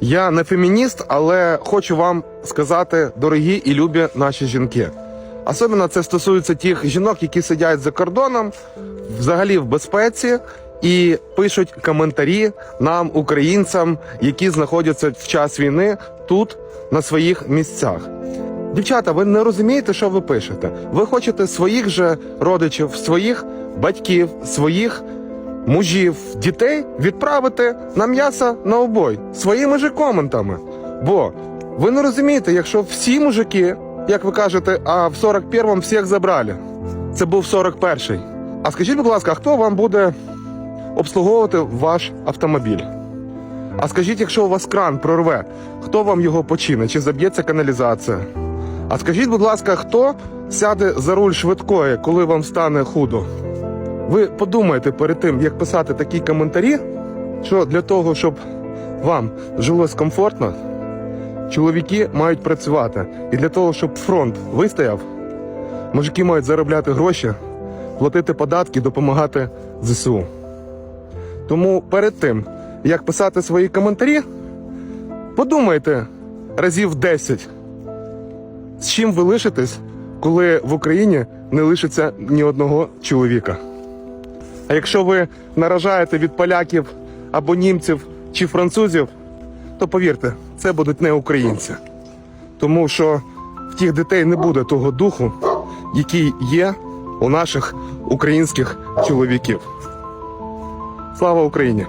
Я не фемініст, але хочу вам сказати, дорогі і любі наші жінки. Особливо це стосується тих жінок, які сидять за кордоном, взагалі в безпеці, і пишуть коментарі нам, українцям, які знаходяться в час війни тут, на своїх місцях. Дівчата, ви не розумієте, що ви пишете. Ви хочете своїх же родичів, своїх батьків, своїх мужів, дітей відправити на м'ясо на обой своїми же коментами. Бо ви не розумієте, якщо всі мужики, як ви кажете, а в 41-му всіх забрали. Це був 41-й. А скажіть, будь ласка, хто вам буде обслуговувати ваш автомобіль? А скажіть, якщо у вас кран прорве, хто вам його починить? Чи заб'ється каналізація? А скажіть, будь ласка, хто сяде за руль швидкої, коли вам стане худо? Ви подумайте перед тим, як писати такі коментарі, що для того, щоб вам жилось комфортно, чоловіки мають працювати. І для того, щоб фронт вистояв, мужики мають заробляти гроші, платити податки, допомагати ЗСУ. Тому перед тим, як писати свої коментарі, подумайте разів 10, з чим ви лишитесь, коли в Україні не лишиться ні одного чоловіка. А якщо ви наражаєте від поляків або німців чи французів, то повірте, це будуть не українці. Тому що в тих дітей не буде того духу, який є у наших українських чоловіків. Слава Україні!